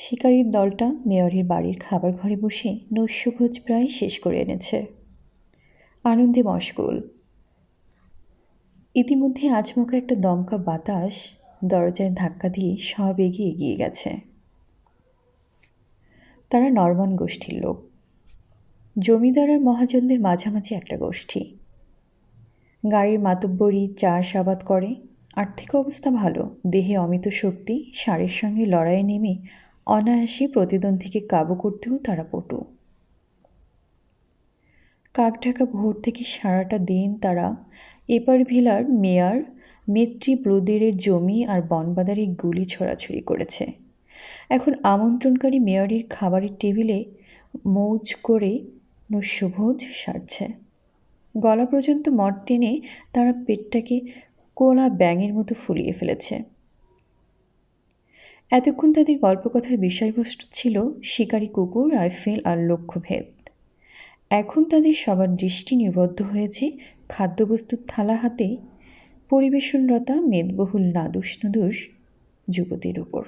শিকারীর দলটা মেয়রের বাড়ির খাবার ঘরে বসে নৈশভোজ প্রায় শেষ করে এনেছে। আনন্দে মশগুল। ইতিমধ্যে আজমকা একটা দমকা বাতাস দরজায় ধাক্কা দিয়ে সব এগিয়ে এগিয়ে গেছে। তারা নরমান গোষ্ঠীর লোক। জমিদার আর মহাজনদের মাঝামাঝি একটা গোষ্ঠী। গাড়ির মাতব্বরি চাষ আবাদ করে। আর্থিক অবস্থা ভালো, দেহে অমিত শক্তি, সারের সঙ্গে লড়াইয়ে নেমে অনায়াসে প্রতিদ্বন্দ্বীকে কাবু করতেও তারা পটু। কাকঢাকা ভোর থেকে সারাটা দিন তারা এপার ভিলার মেয়র, মেত্রী ব্রুদেরের জমি আর বনবাদারে গুলি ছড়াছড়ি করেছে। এখন আমন্ত্রণকারী মেয়রের খাবারের টেবিলে মৌজ করে নস্যভোজ সারছে। গলা পর্যন্ত মদ টেনে তারা পেটটাকে কোলা ব্যাঙের মতো ফুলিয়ে ফেলেছে। এতক্ষণ তাদের গল্পকথার বিষয়বস্তু ছিল শিকারী কুকুর, রাইফেল আর লক্ষ্যভেদ। এখন তাদের সবার দৃষ্টি নিবদ্ধ হয়েছে খাদ্যবস্তুর থালা হাতে, পরিবেশনরতা মেদবহুল নাদুস নুদুস যুবতীর উপর।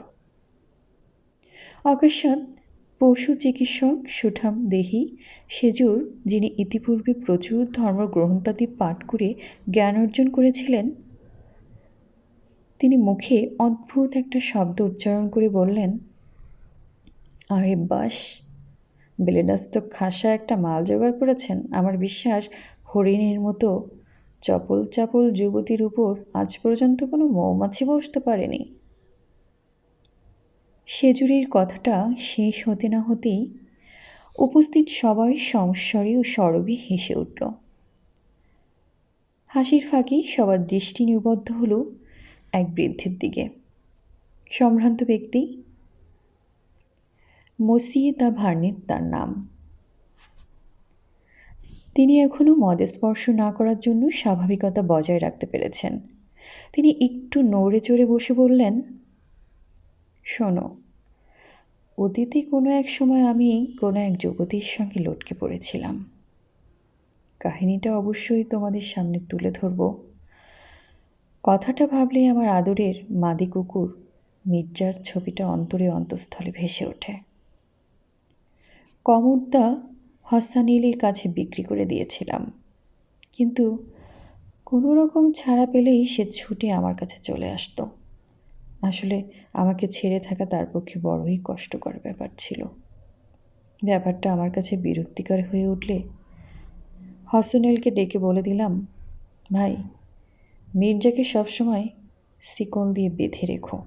অকস্মাৎ পশু চিকিৎসক সুঠাম দেহি সেজুর, যিনি ইতিপূর্বে প্রচুর ধর্মগ্রন্থাদি পাঠ করে জ্ঞান অর্জন করেছিলেন তিনি মুখে অদ্ভুত একটা শব্দ উচ্চারণ করে বললেন, আরে বাস, বেলেডাস তো খাসা একটা মাল জোগাড় করেছেন। আমার বিশ্বাস হরিণের মতো চপল চাপল যুবতীর উপর আজ পর্যন্ত কোনো মৌমাছি বসতে পারেনি। সেজুরির কথাটা শেষ হতে না হতেই উপস্থিত সবাই সংস্বরে ও সরবে হেসে উঠল। হাসির ফাঁকি সবার দৃষ্টি নিবদ্ধ হলো এক বৃদ্ধের দিকে। সম্ভ্রান্ত ব্যক্তি মসিয়ে তা ভার্নিত তার নাম। তিনি এখনও মদে স্পর্শ না করার জন্য স্বাভাবিকতা বজায় রাখতে পেরেছেন। তিনি একটু নড়ে চড়ে বসে বললেন, শোনো, অতীতে কোনো এক সময় আমি কোনো এক যুবতীর সঙ্গে লটকে পড়েছিলাম। কাহিনীটা অবশ্যই তোমাদের সামনে তুলে ধরব। কথাটা ভাবলেই আমার আদরের মাদি কুকুর মির্জার ছবিটা অন্তরে অন্তঃস্থলে ভেসে ওঠে। কমরদা হস্তানীলের কাছে বিক্রি করে দিয়েছিলাম। কিন্তু কোনো রকম ছাড়া পেলেই সে ছুটে আমার কাছে চলে আসতো। আসলে আমাকে ছেড়ে থাকা তার পক্ষে বড়ই কষ্টকর ব্যাপার ছিল। ব্যাপারটা আমার কাছে বিরক্তিকর হয়ে উঠলে হসনেলকে ডেকে বলে দিলাম, ভাই মির্জাকে সবসময় শিকল দিয়ে বেঁধে রেখো।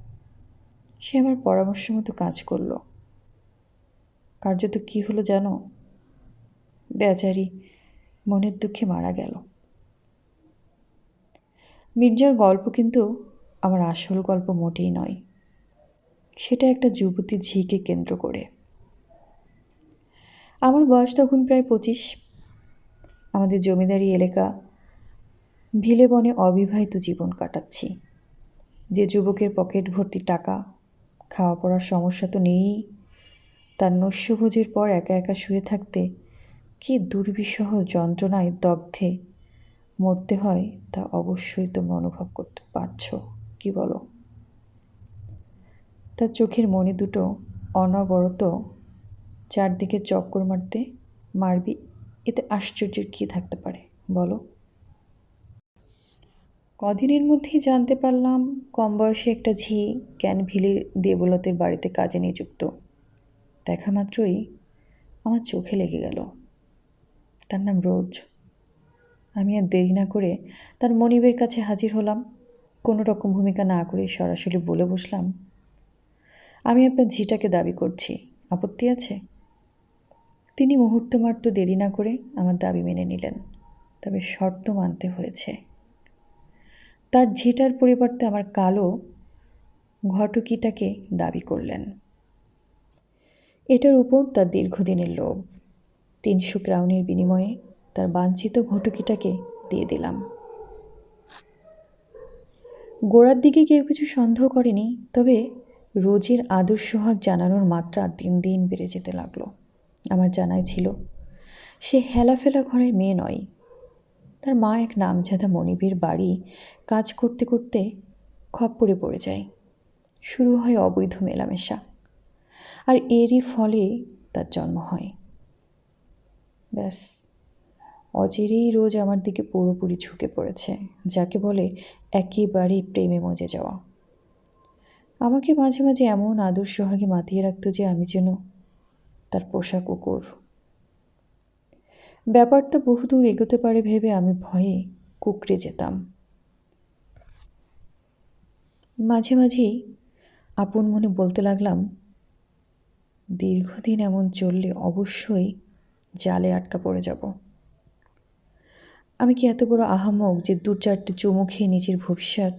সে আমার পরামর্শ মতো কাজ করল। কার্যত কী হলো জানো? বেচারি মনের দুঃখে মারা গেল। মির্জার গল্প কিন্তু আমার আসল গল্প মোটেই নয়। সেটা একটা যুবতী ঝিকে কেন্দ্র করে। আমার বয়স তখন প্রায় পঁচিশ। আমাদের জমিদারি এলাকা ভিলে বনে অবিবাহিত জীবন কাটাচ্ছি। যে যুবকের পকেট ভর্তি টাকা, খাওয়া পড়ার সমস্যা তো নেই। তার নস্যভোজের পর একা একা শুয়ে থাকতে কি দুর্বিষহ যন্ত্রণায় দগ্ধে মরতে হয় তা অবশ্যই তোমরা অনুভব করতে পারছ, কি বলো? তার চোখের মনে দুটো অনবরত চারদিকে চক্কর মারতে মারবি, এতে আশ্চর্যের কী থাকতে পারে, বলো? কদিনের মধ্যেই জানতে পারলাম কম বয়সে একটা ঝি ক্যানভিলির দেবলতের বাড়িতে কাজে নিযুক্ত। দেখা মাত্রই আমার চোখে লেগে গেল। তার নাম রোজ। আমি আর দেরি না করে তার মনিবের কাছে হাজির হলাম। কোনো রকম ভূমিকা না করে সরাসরি বলে বসলাম, আমি আপনার ঝিটাকে দাবি করছি। আপত্তি আছে? তিনি মুহূর্তমাত্র দেরি না করে আমার দাবি মেনে নিলেন। তবে শর্ত মানতে হয়েছে। তার ঝিটার পরিবর্তে আমার কালো ঘটকিটাকে দাবি করলেন। এটার উপর তার দীর্ঘদিনের লোভ। তিনশো ক্রাউনের বিনিময়ে তার বাঞ্ছিত ঘটকিটাকে দিয়ে দিলাম। গোড়ার দিকে কেউ কিছু সন্দেহ করেনি, তবে রোজের আদর্শ হক জানানোর মাত্রা দিন দিন বেড়ে যেতে লাগল। আমার জানাই ছিল, সে হেলাফেলা ঘরের মেয়ে নয় তার মা এক নামজাদা মনিবের বাড়ি কাজ করতে করতে খপ্পরে পড়ে যায়। শুরু হয় অবৈধ মেলামেশা। আর এরই ফলে তার জন্ম হয়। ব্যাস, অচিরেই রোজ আমার দিকে পুরোপুরি ঝুঁকে পড়েছে, যাকে বলে একেবারেই প্রেমে মজে যাওয়া। আমাকে মাঝে মাঝে এমন আদর সোহাগে মাতিয়ে রাখতো যে আমি যেন তার পোষা কুকুর। ব্যাপারটা বহুদূর এগোতে পারে ভেবে আমি ভয়ে কুকড়ে যেতাম। মাঝে মাঝেই আপন মনে বলতে লাগলাম, দীর্ঘদিন এমন চললে অবশ্যই জালে আটকা পড়ে যাব। আমি কি এত বড় আহামক যে দু চারটে চুমু খেয়ে নিজের ভবিষ্যৎ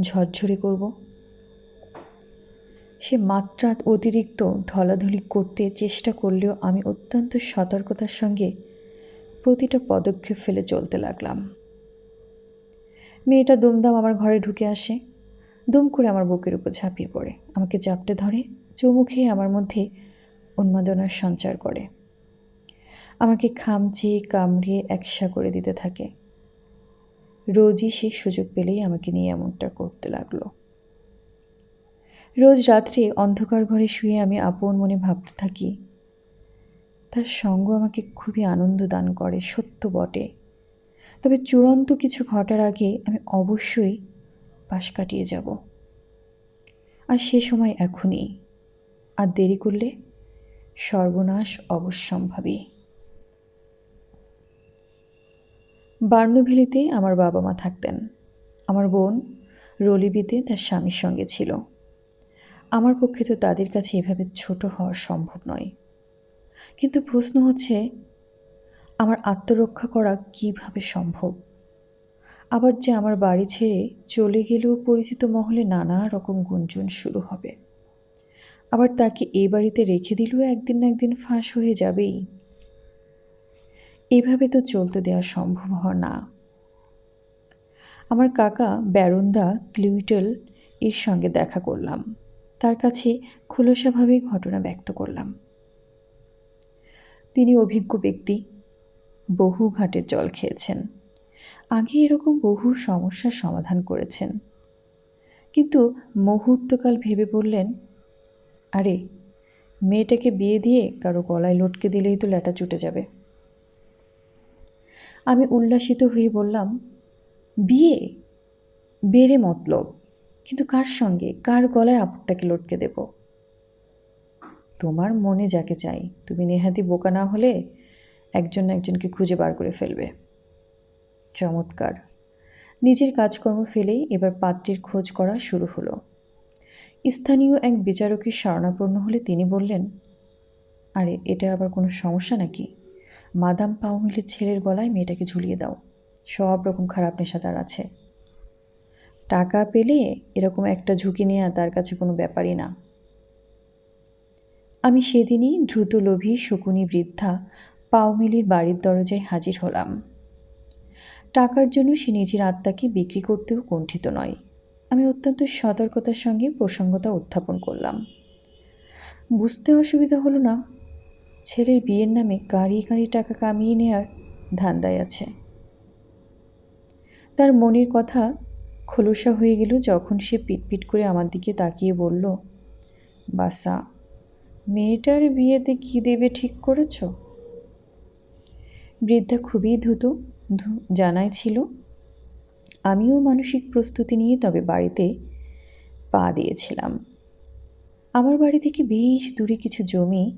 ঝরঝরে করব? সে মাত্রা অতিরিক্ত ঢলাধলি করতে চেষ্টা করলেও আমি অত্যন্ত সতর্কতার সঙ্গে প্রতিটা পদক্ষেপ ফেলে চলতে লাগলাম। মেয়েটা দুমদাম আমার ঘরে ঢুকে আসে। দুম করে আমার বুকের উপর ঝাঁপিয়ে পড়ে। আমাকে চাপটে ধরে, চুমু খেয়ে আমার মধ্যে উন্মাদনার সঞ্চার করে। আমাকে খামচিয়ে কামড়িয়ে একসা করে দিতে থাকে। রোজই সে সুযোগ পেলেই আমাকে নিয়ে এমনটা করতে লাগল। রোজ রাত্রে অন্ধকার ঘরে শুয়ে আমি আপন মনে ভাবতে থাকি তার সঙ্গ আমাকে খুবই আনন্দ দান করে, সত্য বটে। তবে চূড়ান্ত কিছু ঘটার আগে আমি অবশ্যই পাশ কাটিয়ে যাব। আর সে সময় এখনই। আর দেরি করলে সর্বনাশ অবশ্যম্ভাবী। বার্নভিলিতে আমার বাবা মা থাকতেন। আমার বোন রলিবিতে তার স্বামীর সঙ্গে ছিল। আমার পক্ষে তো তাদের কাছে এভাবে ছোট হওয়া সম্ভব নয়। কিন্তু প্রশ্ন হচ্ছে, আমার আত্মরক্ষা করা কীভাবে সম্ভব? আবার যে আমার বাড়ি ছেড়ে চলে গেলেও পরিচিত মহলে নানা রকম গুঞ্জন শুরু হবে। আবার তাকে এ বাড়িতে রেখে দিলেও একদিন না একদিন ফাঁস হয়ে যাবেই। এভাবে তো চলতে দেওয়া সম্ভব হয় না। আমার কাকা ব্যারুন্দা ক্লিউটেল এর সঙ্গে দেখা করলাম। তার কাছে খোলসাভাবে ঘটনা ব্যক্ত করলাম। তিনি অভিজ্ঞ ব্যক্তি। বহু ঘাটের জল খেয়েছেন। আগে এরকম বহু সমস্যার সমাধান করেছেন। কিন্তু মুহূর্তকাল ভেবে বললেন, আরে, মেয়েটাকে বিয়ে দিয়ে কারও গলায় লটকে দিলেই তো ল্যাটা চুটে যাবে। আমি উল্লাসিত হয়ে বললাম, বিয়ে? বেড়ে মতলব। কিন্তু কার সঙ্গে? কার গলায় আপরটাকে লটকে দেব? তোমার মনে যাকে চাই। তুমি নেহাতি বোকা না হলে একজন একজনকে খুঁজে বার করে ফেলবে। চমৎকার। নিজের কাজকর্ম ফেলেই এবার পাত্রীর খোঁজ করা শুরু হলো। স্থানীয় এক বিচারকের শরণাপন্ন হলে তিনি বললেন, আরে, এটা আবার কোনো সমস্যা নাকি? মাদাম পাউমিলের ছেলের গলায় মেয়েটাকে ঝুলিয়ে দাও। সব রকম খারাপ নেশা তার আছে। টাকা পেলে এরকম একটা ঝুঁকি নেওয়া তার কাছে কোনো ব্যাপারই না। আমি সেদিনই দ্রুতলোভী শকুনি বৃদ্ধা পাওমিলির বাড়ির দরজায় হাজির হলাম। টাকার জন্য সে নিজের আত্মাকে বিক্রি করতেও কুণ্ঠিত নয়। আমি অত্যন্ত সতর্কতার সঙ্গে প্রসঙ্গতা উত্থাপন করলাম। বুঝতে অসুবিধা হলো না, ছেলের বিয়ের নামে গাড়ি গাড়ি টাকা কামিয়ে নেওয়ার ধান্দায় আছে। তার মনের কথা খোলসা হয়ে গেল যখন সে পিটপিট করে আমার দিকে তাকিয়ে বলল, বাসা মেয়েটার বিয়েতে কি দেবে ঠিক করেছ? বৃদ্ধা খুবই দ্রুত জানাই ছিল। আমিও মানসিক প্রস্তুতি নিয়ে তবে বাড়িতে পা দিয়েছিলাম। আমার বাড়ি থেকে বেশ দূরে কিছু জমি,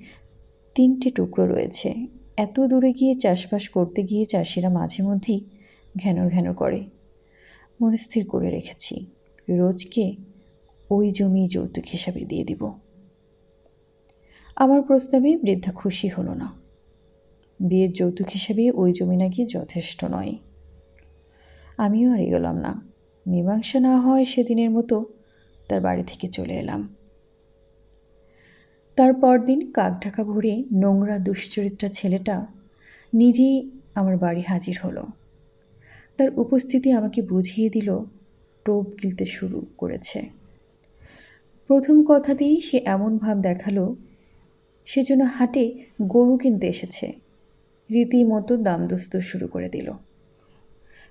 তিনটে টুকরো রয়েছে। এত দূরে গিয়ে চাষবাস করতে গিয়ে চাষিরা মাঝে মধ্যেই ঘ্যানর ঘ্যানর করে। মনস্থির করে রেখেছি। রোজকে ওই জমি যৌতুক হিসাবে দিয়ে দিব। আমার প্রস্তাবে বৃদ্ধা খুশি হলো না। বিয়ের যৌতুক হিসাবে ওই জমি নাকি যথেষ্ট নয়। আমিও আর এগোলাম না। মীমাংসা না হয় সেদিনের মতো তার বাড়ি থেকে চলে এলাম। তার পরদিন কাকঢাকা ভরে নোংরা দুশ্চরিত্রা ছেলেটা নিজেই আমার বাড়ি হাজির হলো। তার উপস্থিতি আমাকে বুঝিয়ে দিল, টোপ গিলতে শুরু করেছে। প্রথম কথাতেই সে এমন ভাব দেখাল সে যেন হাটে গরু কিনতে এসেছে। রীতিমতো দামদস্ত শুরু করে দিল।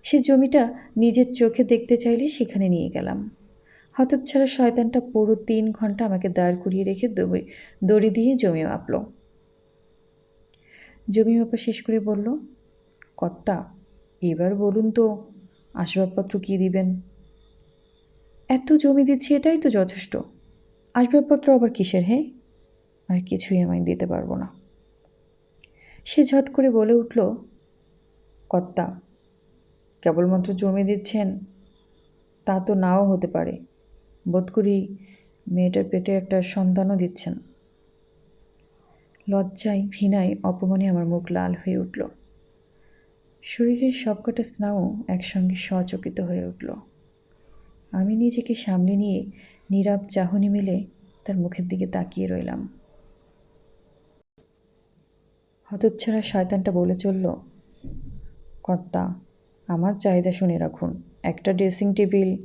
সে জমিটা নিজের চোখে দেখতে চাইলে সেখানে নিয়ে গেলাম। হতচ্ছাড়া শয়তানটা পুরো তিন ঘণ্টা আমাকে দাঁড় করিয়ে রেখে দড়ি দিয়ে জমি মাপল জমি মাপা শেষ করে বলল, কর্তা, এবার বলুন তো, আসবাবপত্র কী দিবেন? এত জমি দিচ্ছি, এটাই তো যথেষ্ট। আসবাবপত্র আবার কিসের হে আর কিছুই আমায় দিতে পারব না। সে ঝট করে বলে উঠল, কর্তা, কেবলমাত্র জমি দিচ্ছেন, তা তো নাও হতে পারে। বোধ করি মেয়েটার পেটে একটা সন্তানও দিচ্ছেন। লজ্জায়, ঘৃণায়, অপমানে আমার মুখ লাল হয়ে উঠল। শরীরের সবকটা স্নায়ু একসঙ্গে সচকিত হয়ে উঠল। আমি নিজেকে সামলে নিয়ে নীরব চাহনি মিলে তার মুখের দিকে তাকিয়ে রইলাম। হতচ্ছাড়া শয়তানটা বলে চলল, কর্তা, আমার চাহিদা শুনে রাখুন। একটা ড্রেসিং টেবিল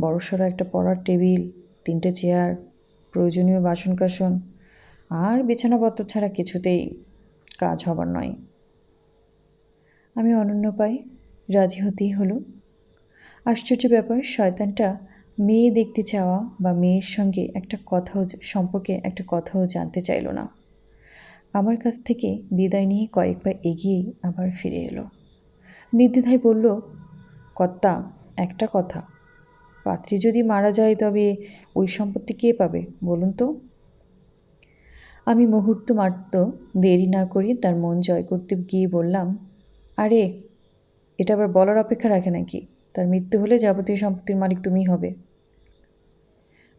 বড়সড় একটা পড়ার টেবিল, তিনটে চেয়ার, প্রয়োজনীয় বাসন কাসন আর বিছানাপত্র ছাড়া কিছুতেই কাজ হবার নয়। আমি অনন্য পাই, রাজি হতেই হলো। আশ্চর্য ব্যাপার, শয়তানটা মেয়ে দেখতে চাওয়া বা মেয়ের সঙ্গে একটা কথাও সম্পর্কে একটা কথাও জানতে চাইল না। আমার কাছ থেকে বিদায় নিয়ে কয়েকবার এগিয়ে আবার ফিরে এলো। নির্দ্বিধায় বলল, কর্তা, একটা কথা। পাত্রী যদি মারা যায় তবে ওই সম্পত্তি কে পাবে, বলুন তো? আমি মুহূর্ত মাত্র দেরি না করি তার মন জয় করতে গিয়ে বললাম, আরে, এটা আবার বলার অপেক্ষা রাখে নাকি? তার মৃত্যু হলে যাবতীয় সম্পত্তির মালিক তুমিই হবে।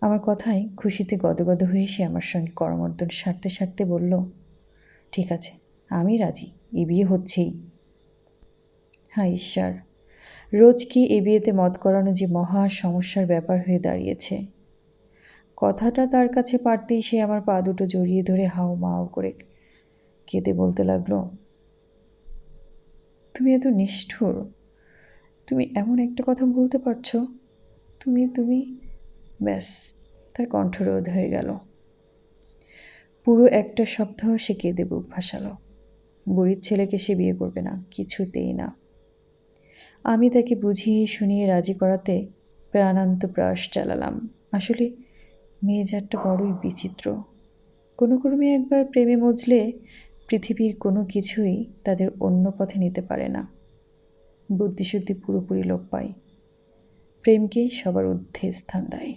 আমার কথায় খুশিতে গদগদ হয়ে সে আমার সঙ্গে করমর্দন সারতে সারতে বলল ঠিক আছে, আমি রাজি, এ বিয়ে হচ্ছেই। হ্যাঁ ঈশ্বর, রোজ কি এ বিয়েতে মত করানো যে মহা সমস্যার ব্যাপার হয়ে দাঁড়িয়েছে। কথাটা তার কাছে পারতেই সে আমার পা দুটো জড়িয়ে ধরে হাও মাও করে কেঁদে বলতে লাগল, তুমি এত নিষ্ঠুর, তুমি এমন একটা কথা বলতে পারছ? তুমি তুমি, ব্যাস, তার কণ্ঠরোধ হয়ে গেল। পুরো একটা সপ্তাহ কেঁদে বুক ভাসালো। বুড়ির ছেলেকে সে বিয়ে করবে না, কিছুতেই না। আমি তাকে বুঝিয়ে শুনিয়ে রাজি করাতে প্রাণান্ত প্রয়াস চালালাম। আসলে মেয়েজারটা বড়ই বিচিত্র। কোনো ক্রমে একবার প্রেমে মজলে পৃথিবীর কোনো কিছুই তাদের অন্য পথে নিতে পারে না। বুদ্ধিশুদ্ধি পুরোপুরি লোপ পায়। প্রেমকেই সবার ঊর্ধ্বে স্থান দেয়।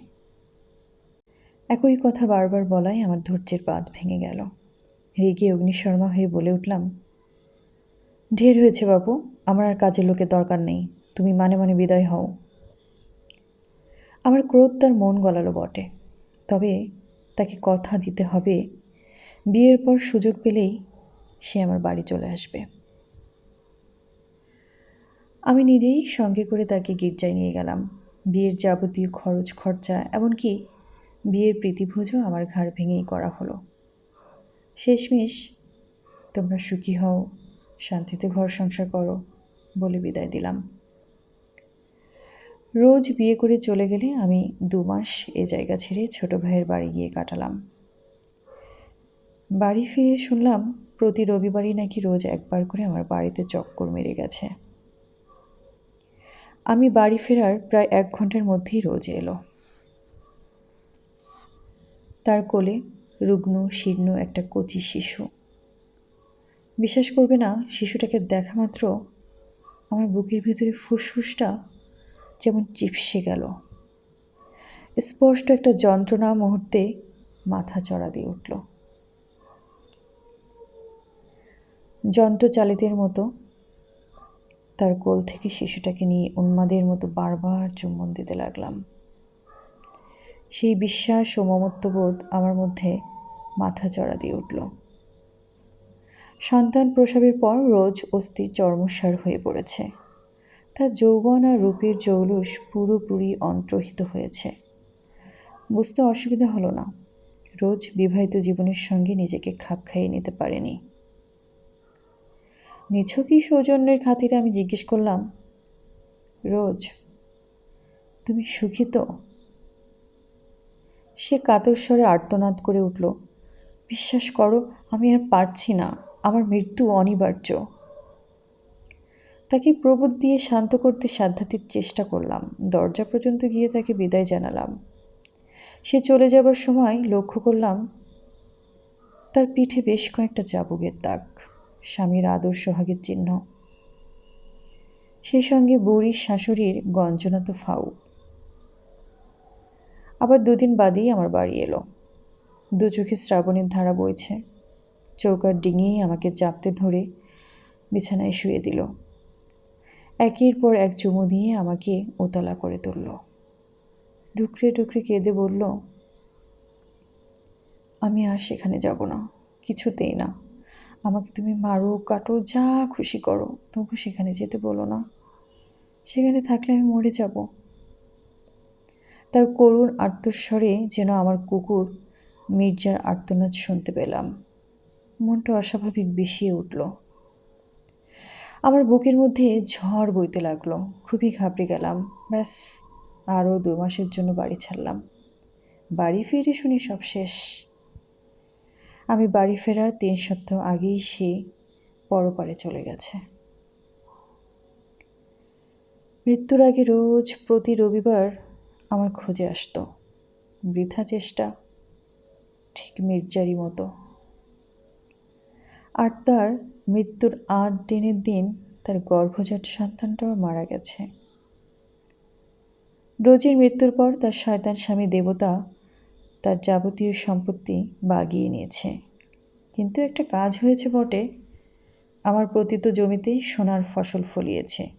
একই কথা বারবার বলাই আমার ধৈর্যের বাদ ভেঙে গেল। রেগে অগ্নিশর্মা হয়ে বলে উঠলাম, ঢের হয়েছে বাবু আমার আর কাজের লোকের দরকার নেই, তুমি মানে মানে বিদায় হও। আমার ক্রোধ তার মন গলালো বটে, তবে তাকে কথা দিতে হবে। বিয়ের পর সুযোগ পেলেই সে আমার বাড়ি চলে আসবে। আমি নিজেই সঙ্গে করে তাকে গির্জায় নিয়ে গেলাম। বিয়ের যাবতীয় খরচ খরচা এমনকি বিয়ের প্রীতিভোজও আমার ঘাড় ভেঙেই করা হলো। শেষমেশ, তোমরা সুখী হও, শান্তিতে ঘর সংসার করো, বলে বিদায় দিলাম। রোজ বিয়ে করে চলে গেলে আমি দু মাস এ জায়গা ছেড়ে ছোট ভাইয়ের বাড়ি গিয়ে কাটালাম। বাড়ি ফিরে শুনলাম, প্রতি রবিবারই নাকি রোজ একবার করে আমার বাড়িতে চক্কর মেরে গেছে। আমি বাড়ি ফেরার প্রায় এক ঘণ্টার মধ্যেই রোজ এলো। তার কোলে রুগ্ন, শীর্ণ একটা কচি শিশু। বিশ্বাস করবে না, শিশুটাকে দেখা মাত্র আমার বুকের ভিতরে ফুসফুসটা যেমন চিপসে গেল। স্পষ্ট একটা যন্ত্রণা মুহূর্তে মাথা চড়া দিয়ে উঠল। যন্ত্রচালিতের মতো তার কোল থেকে শিশুটাকে নিয়ে উন্মাদের মতো বারবার চুম্বন দিতে লাগলাম। সেই বিশ্বাস ও মমত্ববোধ আমার মধ্যে মাথা চড়া দিয়ে উঠল। সন্তান প্রসবের পর রোজ অস্থির চর্মসার হয়ে পড়েছে। তার যৌবন আর রূপের জৌলুস পুরোপুরি অন্তর্হিত হয়েছে। বুঝতে অসুবিধা হলো না, রোজ বিবাহিত জীবনের সঙ্গে নিজেকে খাপ খাইয়ে নিতে পারেনি। নিছকই সৌজন্যের খাতিরে আমি জিজ্ঞেস করলাম, রোজ, তুমি সুখী তো? সে কাতর স্বরে আর্তনাদ করে উঠল, বিশ্বাস করো, আমি আর পারছি না, আমার মৃত্যু অনিবার্য। তাকে প্রবোধ দিয়ে শান্ত করতে সাধ্যাতির চেষ্টা করলাম, দরজা পর্যন্ত গিয়ে তাকে বিদায় জানালাম। সে চলে যাবার সময় লক্ষ্য করলাম, তার পিঠে বেশ কয়েকটা চাবুকের দাগ, স্বামীর আদর সোহাগের চিহ্ন। সেই সঙ্গে বুড়ির শাশুড়ির গঞ্জনা তো ফাউ। আবার দুদিন বাদেই আমার বাড়ি এলো। দু চোখে শ্রাবণের ধারা বইছে। চৌকার ডিঙিয়ে আমাকে চাপতে ধরে বিছানায় শুয়ে দিল। একের পর এক চুমু দিয়ে আমাকে ওতলা করে তুলল। ডুকরে ডুকরে কেঁদে বলল, আমি আর সেখানে যাব না, কিছুতেই না। আমাকে তুমি মারো, কাটো, যা খুশি করো, তবু সেখানে যেতে বলো না। সেখানে থাকলে আমি মরে যাব। তার করুণ আর্তস্বরে যেন আমার কুকুর মির্জার আর্তনাদ শুনতে পেলাম। মনটা অস্বাভাবিক বিষিয়ে উঠল। আমার বুকের মধ্যে ঝড় বইতে লাগল। খুবই ঘাবড়ে গেলাম। ব্যাস, আরও দু মাসের জন্য বাড়ি ছাড়লাম। বাড়ি ফিরে শুনি সব শেষ। আমি বাড়ি ফেরার তিন সপ্তাহ আগেই সে পরপারে চলে গেছে। মৃত্যুর আগে রোজ প্রতি রবিবার আমার খুঁজে আসতো। বৃথা চেষ্টা, ঠিক মির্জারি মতো। আর তার মৃত্যুর আট দিনের দিন তার গর্ভজাত সন্তানটাও মারা গেছে। রোজির মৃত্যুর পর তার শয়তান স্বামী দেবতা তার যাবতীয় সম্পত্তি বাগিয়ে নিয়েছে। কিন্তু একটা কাজ হয়েছে বটে, আমার প্রতিত জমিতে সোনার ফসল ফলিয়েছে।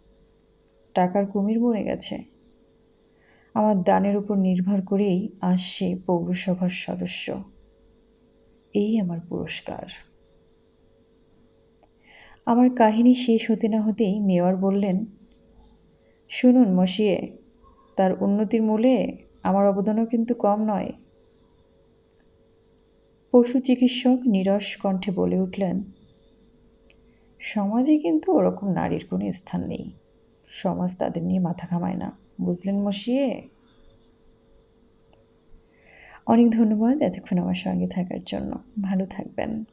টাকার কুমির মরে গেছে। আমার দানের উপর নির্ভর করেই আসছে পৌরসভার সদস্য। এই আমার পুরস্কার। আমার কাহিনী শেষ হতে না হতেই মেয়র বললেন, শুনুন মশিয়ে, তার উন্নতির মূলে আমার অবদানও কিন্তু কম নয়। পশু চিকিৎসক নিরস কণ্ঠে বলে উঠলেন, সমাজে কিন্তু ওরকম নারীর কোনো স্থান নেই। সমাজ তাদের নিয়ে মাথা ঘামায় না। বুঝলেন মশিয়ে? অনেক ধন্যবাদ এতক্ষণ আমার সঙ্গে থাকার জন্য। ভালো থাকবেন।